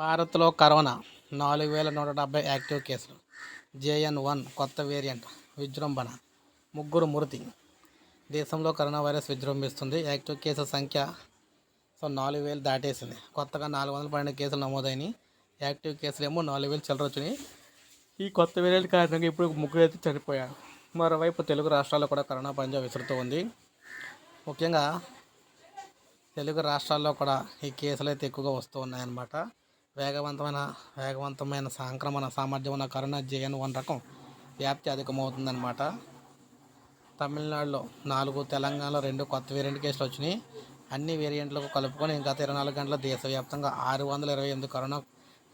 భారత్లో కరోనా నాలుగు వేల నూట డెబ్బై యాక్టివ్ కేసులు. జేఎన్ వన్ కొత్త వేరియంట్ విజృంభణ. ముగ్గురు మృతి. దేశంలో కరోనా వైరస్ విజృంభిస్తుంది. యాక్టివ్ కేసుల సంఖ్య సో నాలుగు వేలు దాటేసింది. కొత్తగా నాలుగు వందల పన్నెండు కేసులు నమోదైనాయి. యాక్టివ్ కేసులు ఏమో నాలుగు వేలు చిల్లర వచ్చినాయి. ఈ కొత్త వేరియంట్ కారణంగా ఇప్పుడు ముగ్గురు అయితే చనిపోయారు. మరోవైపు తెలుగు రాష్ట్రాల్లో కూడా కరోనా పంజా విసురుతూ ఉంది. ముఖ్యంగా తెలుగు రాష్ట్రాల్లో కూడా ఈ కేసులు అయితే ఎక్కువగా వస్తూ ఉన్నాయన్నమాట. వేగవంతమైన వేగవంతమైన సంక్రమణ సామర్థ్యం ఉన్న కరోనా జేఎన్ వన్ రకం వ్యాప్తి అధికమవుతుందన్నమాట. తమిళనాడులో నాలుగు తెలంగాణలో రెండు కొత్త వేరియంట్ కేసులు వచ్చినాయి. అన్ని వేరియంట్లకు కలుపుకొని గత ఇరవై నాలుగు గంటల దేశవ్యాప్తంగా ఆరు వందల ఇరవై ఎనిమిది కరోనా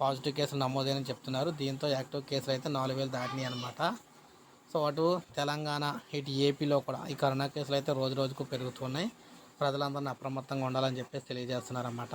పాజిటివ్ కేసులు నమోదైనని చెప్తున్నారు. దీంతో యాక్టివ్ కేసులు అయితే నాలుగు వేలు దాటినాయి అనమాట సో అటు తెలంగాణ ఇటు ఏపీలో కూడా ఈ కరోనా కేసులు అయితే రోజు రోజుకు పెరుగుతున్నాయి. ప్రజలందరినీ అప్రమత్తంగా ఉండాలని చెప్పేసి తెలియజేస్తున్నారన్నమాట.